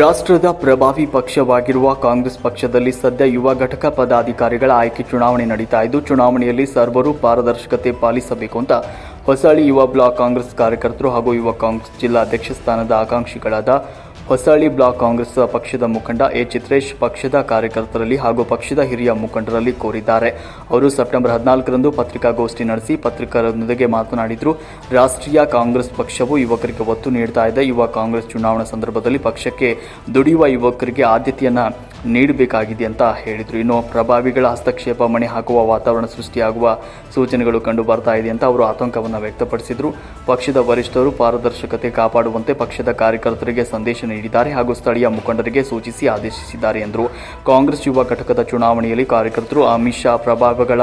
ರಾಷ್ಟ್ರದ ಪ್ರಭಾವಿ ಪಕ್ಷವಾಗಿರುವ ಕಾಂಗ್ರೆಸ್ ಪಕ್ಷದಲ್ಲಿ ಸದ್ಯ ಯುವ ಘಟಕ ಪದಾಧಿಕಾರಿಗಳ ಆಯ್ಕೆ ಚುನಾವಣೆ ನಡೀತಾ ಇದ್ದು, ಚುನಾವಣೆಯಲ್ಲಿ ಸರ್ವರು ಪಾರದರ್ಶಕತೆ ಪಾಲಿಸಬೇಕು ಅಂತ ಹೊಸಳ್ಳಿ ಯುವ ಬ್ಲಾಕ್ ಕಾಂಗ್ರೆಸ್ ಕಾರ್ಯಕರ್ತರು ಹಾಗೂ ಯುವ ಕಾಂಗ್ರೆಸ್ ಜಿಲ್ಲಾ ಅಧ್ಯಕ್ಷ ಸ್ಥಾನದ ಆಕಾಂಕ್ಷಿಗಳಾದ ಹೊಸಳ್ಳಿ ಬ್ಲಾಕ್ ಕಾಂಗ್ರೆಸ್ ಪಕ್ಷದ ಮುಖಂಡ ಎ. ಚಿತ್ರೇಶ್ ಪಕ್ಷದ ಕಾರ್ಯಕರ್ತರಲ್ಲಿ ಹಾಗೂ ಪಕ್ಷದ ಹಿರಿಯ ಮುಖಂಡರಲ್ಲಿ ಕೋರಿದ್ದಾರೆ. ಅವರು ಸೆಪ್ಟೆಂಬರ್ ಹದಿನಾಲ್ಕರಂದು ಪತ್ರಿಕಾಗೋಷ್ಠಿ ನಡೆಸಿ ಪತ್ರಿಕರೊಂದಿಗೆ ಮಾತನಾಡಿದರು. ರಾಷ್ಟ್ರೀಯ ಕಾಂಗ್ರೆಸ್ ಪಕ್ಷವು ಯುವಕರಿಗೆ ಒತ್ತು ನೀಡ್ತಾ ಇದೆ. ಯುವ ಕಾಂಗ್ರೆಸ್ ಚುನಾವಣಾ ಸಂದರ್ಭದಲ್ಲಿ ಪಕ್ಷಕ್ಕೆ ದುಡಿಯುವ ಯುವಕರಿಗೆ ಆದ್ಯತೆಯನ್ನ ನೀಡಬೇಕಾಗಿದೆ ಅಂತ ಹೇಳಿದರು. ಇನ್ನು ಪ್ರಭಾವಿಗಳ ಹಸ್ತಕ್ಷೇಪ ಮಣೆ ಹಾಕುವ ವಾತಾವರಣ ಸೃಷ್ಟಿಯಾಗುವ ಸೂಚನೆಗಳು ಕಂಡು ಬರ್ತಾ ಇದೆ ಅಂತ ಅವರು ಆತಂಕವನ್ನು ವ್ಯಕ್ತಪಡಿಸಿದರು. ಪಕ್ಷದ ವರಿಷ್ಠರು ಪಾರದರ್ಶಕತೆ ಕಾಪಾಡುವಂತೆ ಪಕ್ಷದ ಕಾರ್ಯಕರ್ತರಿಗೆ ಸಂದೇಶ ನೀಡಿದ್ದಾರೆ ಹಾಗೂ ಸ್ಥಳೀಯ ಮುಖಂಡರಿಗೆ ಸೂಚಿಸಿ ಆದೇಶಿಸಿದ್ದಾರೆ ಎಂದರು. ಕಾಂಗ್ರೆಸ್ ಯುವ ಘಟಕದ ಚುನಾವಣೆಯಲ್ಲಿ ಕಾರ್ಯಕರ್ತರು ಅಮಿತ್ ಶಾ ಪ್ರಭಾವಗಳ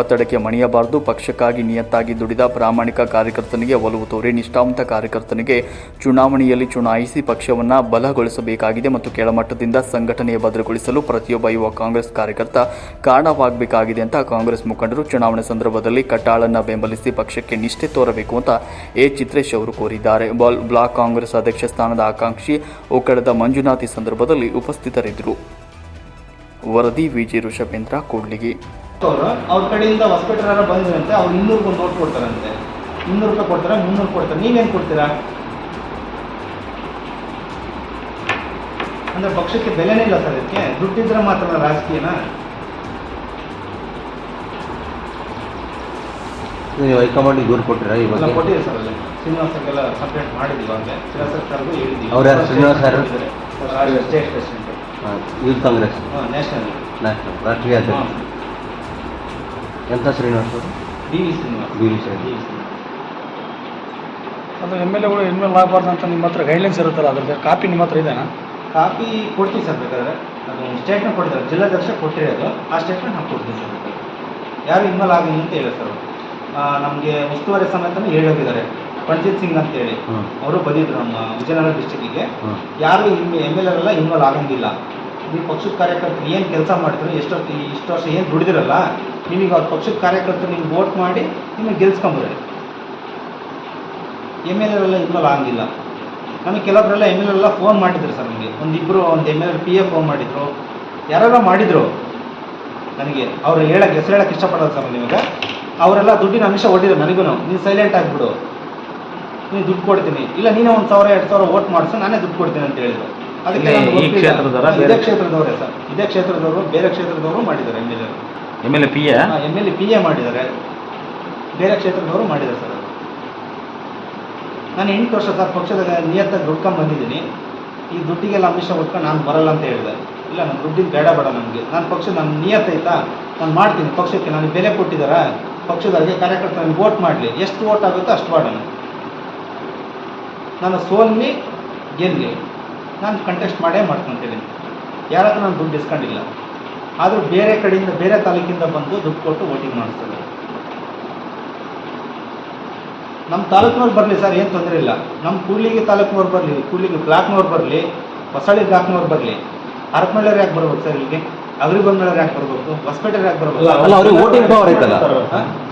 ಒತ್ತಡಕ್ಕೆ ಮಣಿಯಬಾರದು. ಪಕ್ಷಕ್ಕಾಗಿ ನಿಯತ್ತಾಗಿ ದುಡಿದ ಪ್ರಾಮಾಣಿಕ ಕಾರ್ಯಕರ್ತನಿಗೆ ಒಲವು ತೋರಿ, ನಿಷ್ಠಾವಂತ ಕಾರ್ಯಕರ್ತನಿಗೆ ಚುನಾವಣೆಯಲ್ಲಿ ಚುನಾಯಿಸಿ ಪಕ್ಷವನ್ನು ಬಲಗೊಳಿಸಬೇಕಾಗಿದೆ ಮತ್ತು ಕೆಳಮಟ್ಟದಿಂದ ಸಂಘಟನೆ ಭದ್ರಗೊಳಿಸಲು ಪ್ರತಿಯೊಬ್ಬ ಯುವ ಕಾಂಗ್ರೆಸ್ ಕಾರ್ಯಕರ್ತ ಕಾರಣವಾಗಬೇಕಾಗಿದೆ ಅಂತ ಕಾಂಗ್ರೆಸ್ ಮುಖಂಡರು ಚುನಾವಣೆ ಸಂದರ್ಭದಲ್ಲಿ ಕಟ್ಟಾಳನ್ನ ಬೆಂಬಲಿಸಿ ಪಕ್ಷಕ್ಕೆ ನಿಷ್ಠೆ ತೋರಬೇಕು ಅಂತ ಎ. ಚಿತ್ರೇಶ್ ಅವರು ಕೋರಿದ್ದಾರೆ. ಬಾಲ್ ಬ್ಲಾಕ್ ಕಾಂಗ್ರೆಸ್ ಅಧ್ಯಕ್ಷ ಸ್ಥಾನದ ಆಕಾಂಕ್ಷಿ ಒಕ್ಕಡದ ಮಂಜುನಾಥ್ ಸಂದರ್ಭದಲ್ಲಿ ಉಪಸ್ಥಿತರಿದ್ದರು. ವರದಿ ವಿಜಿ ಋಷಭೇಂದ್ರ, ಕೂಡ್ಲಿಗಿ. ಅವರು ಕಡೆಯಿಂದ ಹಾಸ್ಪಿಟಲ್ ಬಂದ್ರಂತೆ, ಅವ್ರು ಇನ್ನೂರು ನೋಟ್ ಕೊಡ್ತಾರಂತೆ. ಇನ್ನೂರು ರೂಪಾಯಿ ಕೊಡ್ತಾರೆ, ಮುನ್ನೂರು ಕೊಡ್ತಾರೆ. ನೀವೇನು ಕೊಡ್ತೀರಾ? ಅಂದ್ರೆ ಪಕ್ಷಕ್ಕೆ ಬೆಲೆನೇ ಇಲ್ಲ ಸರ್ ಅದಕ್ಕೆ ದುಡ್ಡಿದ್ರೆ ಮಾತ್ರ ರಾಜಕೀಯನ. ನೀವು ಹೈಕಮಾಂಡಿಗೆ ದೂರು ಕೊಟ್ಟಿರಾ ಇವಾಗ ಎಲ್ಲ ಬಗ್ಗೆ ಕೊಟ್ಟಿದೆ ಸರ್ ಅಲ್ಲಿ. ಶ್ರೀನಿವಾಸಕ್ಕೆಲ್ಲ ಕಂಪ್ಲೇಂಟ್ ಮಾಡಿದ್ದೀವಿ ಅವ್ರಿಗೆ ಶ್ರೀನಿವಾಸ ಸರ್ಗೂ ಹೇಳಿದ್ದೀವಿ ಅವ್ರು ಯಾರು? ಶ್ರೀನಿವಾಸ್ ಯಾರು? State president. Youth Congress. National. National ರಾಷ್ಟ್ರೀಯ ಅಧ್ಯಕ್ಷ. ಎಂಥ ಶ್ರೀನಿವಾಸ್ ಅವರು? D V Srinivas. D V Srinivas. D V Srinivas. ಅದು ಎಂ ಎಲ್ ಎಗಳು ಇನ್ಮೇಲೆ ಆಗಬಾರ್ದು ಅಂತ ನಿಮ್ಮ ಹತ್ರ ಗೈಡ್ಲೈನ್ಸ್ ಇರುತ್ತಲ್ಲ ಅದ್ರದ್ದು ಕಾಪಿ ನಿಮ್ಮ ಹತ್ರ ಇದೆನಾ? ಕಾಪಿ ಕೊಡ್ತೀವಿ ಸರ್ ಬೇಕಾದರೆ. ಅದು ಸ್ಟೇಟ್ಮೆಂಟ್ ಕೊಡ್ತಾರೆ ಜಿಲ್ಲಾಧ್ಯಕ್ಷ ಕೊಟ್ಟಿರೋದು. ಆ ಸ್ಟೇಟ್ಮೆಂಟ್ ನಾವು ಕೊಡ್ತೀವಿ ಸರ್ ಯಾರು ಇನ್ವಾಲ್ವ್ ಆಗಿಲ್ಲ ಅಂತ ಹೇಳಿ ಸರ್ ನಮಗೆ ಉಸ್ತುವಾರಿ ಸಮೇತನೇ ಹೇಳೋಗಿದ್ದಾರೆ ಪಂಜಿತ್ ಸಿಂಗ್ ಅಂತೇಳಿ. ಅವರು ಬಂದಿದ್ರು ನಮ್ಮ ವಿಜಯನಗರ ಡಿಸ್ಟಿಕ್ಕಿಗೆ ಯಾರು ಎಂ ಎಲ್ ಎಲ್ಲ ಇನ್ವಾಲ್ವ್ ಆಗಂಗಿಲ್ಲ ನೀವು ಪಕ್ಷದ ಕಾರ್ಯಕರ್ತರು ಏನು ಕೆಲಸ ಮಾಡಿದ್ರು ಎಷ್ಟು ಇಷ್ಟು ವರ್ಷ ಏನು ದುಡಿದಿರಲ್ಲ ನಿಮಗೆ ಅವ್ರ ಪಕ್ಷದ ಕಾರ್ಯಕರ್ತರು ನಿಮ್ಗೆ ವೋಟ್ ಮಾಡಿ ನಿಮಗೆ ಗೆಲ್ಸ್ಕೊಂಬರ್ರಿ ಎಂ ಎಲ್ ಎಲ್ಲ ಇನ್ವಾಲ್ವ್ ಆಗಂಗಿಲ್ಲ ನಮಗೆ ಕೆಲವೊಬ್ಬರೆಲ್ಲ ಎಂ ಎಲ್ ಎಲ್ಲ ಫೋನ್ ಮಾಡಿದ್ರು ಸರ್ ನಮಗೆ. ಒಂದಿಬ್ಬರು ಒಂದು M L P A phone ಮಾಡಿದ್ರು. ಯಾರೆಲ್ಲ ಮಾಡಿದ್ರು. ನನಗೆ ಅವ್ರು ಹೇಳಕ್ಕೆ ಹೆಸರು ಹೇಳಕ್ಕೆ ಇಷ್ಟಪಡೋದು ಸರ್ ನಿಮಗೆ ಅವರೆಲ್ಲ ದುಡ್ಡಿನ ಅಂಶ ಹೊಟ್ಟಿದ್ರು ನನಗೂ. ನೀನು ಸೈಲೆಂಟ್ ಆಗಿಬಿಡು. ನೀನು ದುಡ್ಡು ಕೊಡ್ತೀನಿ. ಇಲ್ಲ ನೀನೇ ಒಂದು ಸಾವಿರ ಎರಡು ಸಾವಿರ ವೋಟ್ ಮಾಡಿಸು ನಾನೇ ದುಡ್ಡು ಕೊಡ್ತೀನಿ ಅಂತ ಹೇಳಿದ್ರು. ಅದಕ್ಕೆ. ಇದೇ? ಕ್ಷೇತ್ರದವರೇ ಸರ್. ಇದೇ ಕ್ಷೇತ್ರದವರು ಬೇರೆ ಕ್ಷೇತ್ರದವರು ಮಾಡಿದ್ದಾರೆ M L M L A P A M L A P A ಮಾಡಿದ್ದಾರೆ. ಬೇರೆ ಕ್ಷೇತ್ರದವರು ಮಾಡಿದ್ದಾರೆ ಸರ್ ನಾನು ಎಂಟು ವರ್ಷ ಸರ್ ಪಕ್ಷದ ನಿಯತ್ತಾಗಿ ದುಡ್ಕೊಂಡು ಬಂದಿದ್ದೀನಿ. ಈ ದುಡ್ಡಿಗೆಲ್ಲ ಅಮಿಷ ಹೊತ್ಕೊಂಡು ನಾನು ಬರಲ್ಲ ಅಂತ ಹೇಳಿದೆ. ಇಲ್ಲ, ನನ್ನ ದುಡ್ಡಿನ ಬೇಡ ಬೇಡ ನನಗೆ. ನಾನು ಪಕ್ಷ ನನ್ನ ನಿಯತ್ತ ಐತಾ ನಾನು ಮಾಡ್ತೀನಿ ಪಕ್ಷಕ್ಕೆ. ನನಗೆ ಬೆಲೆ ಕೊಟ್ಟಿದ್ದಾರಾ? ಪಕ್ಷದವರಿಗೆ ಕಾರ್ಯಕರ್ತ ನನಗೆ ವೋಟ್ ಮಾಡಲಿ. ಎಷ್ಟು ವೋಟ್ ಆಗುತ್ತೋ ಅಷ್ಟು ಮಾಡೋಣ. ನಾನು ಸೋಲ್ಲಿ ಗೆಲ್ಲಿ. ನಾನು ಕಂಟೆಸ್ಟ್ ಮಾಡೇ ಮಾಡ್ಕೊತೀನಿ ಯಾರ ಹತ್ರ ನಾನು ದುಡ್ಡು ಇಸ್ಕೊಂಡಿಲ್ಲ. ಆದರೂ ಬೇರೆ ಕಡೆಯಿಂದ, ಬೇರೆ ತಾಲೂಕಿಂದ ಬಂದು ದುಡ್ಡು ಕೊಟ್ಟು ವೋಟಿಂಗ್ ಮಾಡಿಸ್ತಾರೆ. ನಮ್ಮ ತಾಲೂಕಿನವ್ರು ಬರಲಿ ಸರ್ ಏನು ತೊಂದರೆ ಇಲ್ಲ. ನಮ್ಮ ಕೂಡ್ಲಿಗಿ ತಾಲೂಕಿನವ್ರು ಬರಲಿ ಕೂಡ್ಲಿಗಿ ಬ್ಲಾಕ್ನವ್ರು ಬರಲಿ ಹೊಸಳ್ಳಿ ಬ್ಲಾಕ್ನವ್ರು ಬರಲಿ. ಹರಪನಹಳ್ಳಿಯವ್ರು ಯಾಕೆ ಬರ್ಬೇಕು ಸರ್ ಇಲ್ಲಿಗೆ? ಅಗ್ರಿ ಬಂದಳವ್ರು ಯಾಕೆ ಬರಬೇಕು? ಹೊಸಪೇಟೆಯವ್ರು ಯಾಕೆ ಬರಬೇಕು? ವೋಟಿಂಗ್ ಪವರ್ ಐತಲ್ಲ?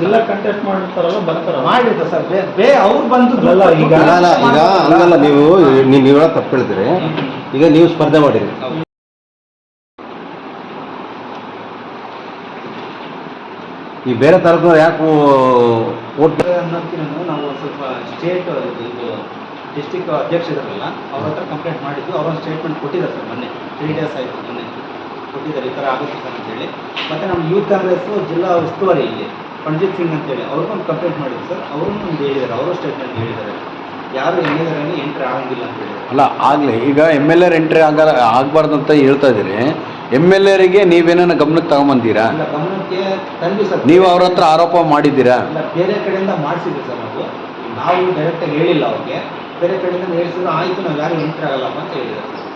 ಜಿಲ್ಲಾ ಕಂಟೆಸ್ಟ್ ಮಾಡಿರ್ತಾರಲ್ಲ ಬರ್ತಾರ ಮಾಡಿದ್ದು ಸರ್ ಬೇ ಬೇ ಅವ್ರು ಬಂದು ಅಲ್ಲ, ಈಗ- ಈಗ ಹಂಗಲ್ಲ ನೀವು ನೀವು ತಪ್ಪು ಹೇಳ್ತೀರಿ ಈಗ ನೀವು ಸ್ಪರ್ಧೆ ಮಾಡಿರಿ. ಈ ಬೇರೆ ತಾಲೂಕಿನವ್ರು ಯಾಕೆ ವೋಟ್ ಅನ್ನೋದಕ್ಕಿಂತ ನಾವು ಸ್ವಲ್ಪ ಸ್ಟೇಟ್ ಇದು ಡಿಸ್ಟಿಕ್ ಅಧ್ಯಕ್ಷ ಇದಾರಲ್ಲ ಅವ್ರ ಹತ್ರ ಕಂಪ್ಲೇಂಟ್ ಮಾಡಿದ್ದು ಅವರೊಂದು ಸ್ಟೇಟ್ಮೆಂಟ್ ಕೊಟ್ಟಿದ್ದಾರೆ ಸರ್ ಮೊನ್ನೆ ತ್ರೀ ಡೇಸ್ ಆಯಿತು ಮೊನ್ನೆ. ಕೊಟ್ಟಿದ್ದಾರೆ ಈ ಥರ ಆಗುತ್ತೆ ಸರ್ ಅಂತೇಳಿ. ಮತ್ತು ನಮ್ಮ ಯೂತ್ ಕಾಂಗ್ರೆಸ್ಸು ಜಿಲ್ಲಾ ಉಸ್ತುವಾರಿ ಇಲ್ಲಿ ಪಂಡಿತ್ ಸಿಂಗ್ ಅಂತೇಳಿ ಅವ್ರಿಗೊಂದು ಕಂಪ್ಲೇಂಟ್ ಮಾಡಿದ್ರು ಸರ್. ಅವರು ಒಂದು ಹೇಳಿದ್ದಾರೆ ಅವರು ಸ್ಟೇಟ್ಮೆಂಟ್ ಹೇಳಿದ್ದಾರೆ. ಯಾರು ಎಂ ಎಲ್ ಎಂಟ್ರಿ ಆಗಂಗಿಲ್ಲ ಅಂತ ಹೇಳಿ ಅಲ್ಲ ಆಗಲಿ ಈಗ ಎಂ ಎಲ್ ಎರ್ ಎಂಟ್ರಿ ಆಗ ಆಗಬಾರ್ದು ಅಂತ ಹೇಳ್ತಾ ಇದ್ದೀರಿ. ಎಂ ಎಲ್ ಎರಿಗೆ ನೀವೇನೋ ಗಮನಕ್ಕೆ ತಗೊಂಬಂದಿರಾ? ಗಮನ ತಂದ್ವಿ ಸರ್. ನೀವು ಅವ್ರ ಹತ್ರ ಆರೋಪ ಮಾಡಿದ್ದೀರಾ? ಇಲ್ಲ ಬೇರೆ ಕಡೆಯಿಂದ ಮಾಡಿಸಿದ್ವಿ ಸರ್ ನಾವು ನಾವು ಡೈರೆಕ್ಟಾಗಿ ಹೇಳಿಲ್ಲ ಅವ್ರಿಗೆ. ಬೇರೆ ಕಡೆಯಿಂದ ಹೇಳಿಸಿದ್ರು ಆಯ್ತು ನಾವು ಯಾರು ಎಂಟ್ರಿ ಆಗಲ್ಲ ಅಂತ ಹೇಳಿದ್ರು. ಸರ್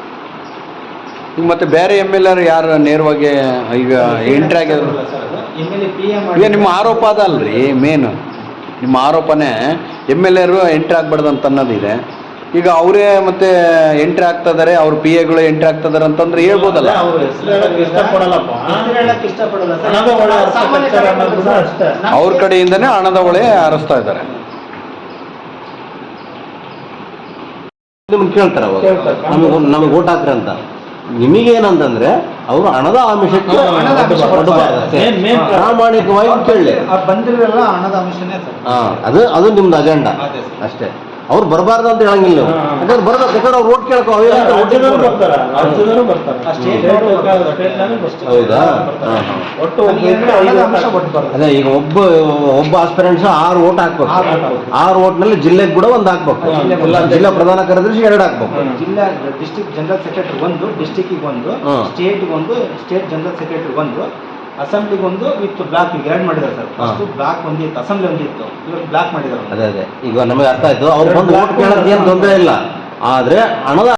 ಈಗ ಮತ್ತೆ ಬೇರೆ ಎಂ ಎಲ್ ಎರ್ ಯಾರು ನೇರವಾಗಿ ಈಗ ಎಂಟ್ರಿ ಆಗಿದ್ರು? M L A P M ಈಗ ನಿಮ್ಮ ಆರೋಪ ಅದಲ್ರಿ ಮೇನ್ ನಿಮ್ಮ ಆರೋಪನೇ ಎಂ ಎಲ್ ಎರು ಎಂಟ್ರಿ ಆಗ್ಬಾರ್ದು ಅಂತ ಅನ್ನೋದಿದೆ. ಈಗ ಅವರೇ ಮತ್ತೆ ಎಂಟ್ರಿ ಆಗ್ತಾ ಇದಾರೆ ಅವ್ರ ಪಿ ಎಗಳು ಎಂಟ್ರಿ ಆಗ್ತಾ ಇದಾರೆ ಅಂತಂದ್ರೆ ಹೇಳ್ಬೋದಲ್ಲ? ಅವ್ರು ಕಡೆಯಿಂದನೇ ಹಣದ ಹೊಳೆ ಹರಿಸ್ತಾ ಇದ್ದಾರೆ. ನಿಮ್ಗೆ ಕೇಳ್ತಾರೆ ಅವಾಗ. ನಮಗೆ ನಮಗೆ ಓಟ್ ಹಾಕ್ರಿ ಅಂತ. ನಿಮಗೇನಂತಂದ್ರೆ ಅವರು ಹಣದ ಆಮಿಷಕ್ಕೆ ಪ್ರಾಮಾಣಿಕವಾಗಿ ಕೇಳಿ. ಆ ಬಂದಿರೋಲ್ಲ ಹಣದ ಅಂಶನೇ ಸರ್. ಹಾ ಅದು ಅದು ನಿಮ್ದು ಅಜೆಂಡಾ ಅಷ್ಟೇ. ಅವ್ರು ಬರಬಾರ್ದು ಅಂತ ಹೇಳಂಗಿಲ್ಲ ನೀವು. ಯಾಕಂದ್ರೆ ಬರ್ಬೇಕು ಯಾಕಂದ್ರೆ ಅವ್ರು ಓಟ್ ಕೇಳ್ಕೊ. ಹೌದಾ? ಅದೇ ಈಗ ಒಬ್ಬ ಒಬ್ಬ ಆಸ್ಪಿರೆಂಟ್ಸ್ ಆರು ಓಟ್ ಹಾಕ್ಬೇಕು. ಆರು vote ಹಾಕ್ಬೇಕು. ಆರು ಓಟ್ನಲ್ಲಿ ಜಿಲ್ಲೆಗೆ ಕೂಡ ಒಂದು ಹಾಕ್ಬೇಕು. ಜಿಲ್ಲಾ ಪ್ರಧಾನ ಕಾರ್ಯದರ್ಶಿ ಎರಡು ಹಾಕ್ಬೇಕು. ಜಿಲ್ಲಾ ಡಿಸ್ಟ್ರಿಕ್ಟ್ ಜನರಲ್ ಸೆಕ್ರೆಟರಿ ಒಂದು ಡಿಸ್ಟಿಕ್ಕಿಗೆ ಒಂದು ಸ್ಟೇಟ್ ಸ್ಟೇಟ್ಗೆ ಒಂದು ಸ್ಟೇಟ್ ಜನರಲ್ ಸೆಕ್ರೆಟರಿ ಒಂದು. ಅಸೆಂಬ್ಲಿಗೆ ಒಂದು ವಿತ್ ಬ್ಲಾಕ್ ಎರಡು ಮಾಡಿದ್ದಾರೆ ಸರ್ ಫಸ್ಟ್ ಬ್ಲಾಕ್ ಒಂದಿತ್ತು ಅಸೆಂಬ್ಲಿ ಒಂದಿತ್ತು ಇವಾಗ ಬ್ಲಾಕ್ ಮಾಡಿದ್ದಾರೆ ಅದೇ ಅದೇ. ಈಗ ನಮಗೆ ಅರ್ಥ ಆಯ್ತು. ಅವ್ರು ಬಂದು ಓಟ್ ಕೇಳೋದು ಏನು ತೊಂದರೆ ಇಲ್ಲ. ಆದ್ರೆ ಹಣದ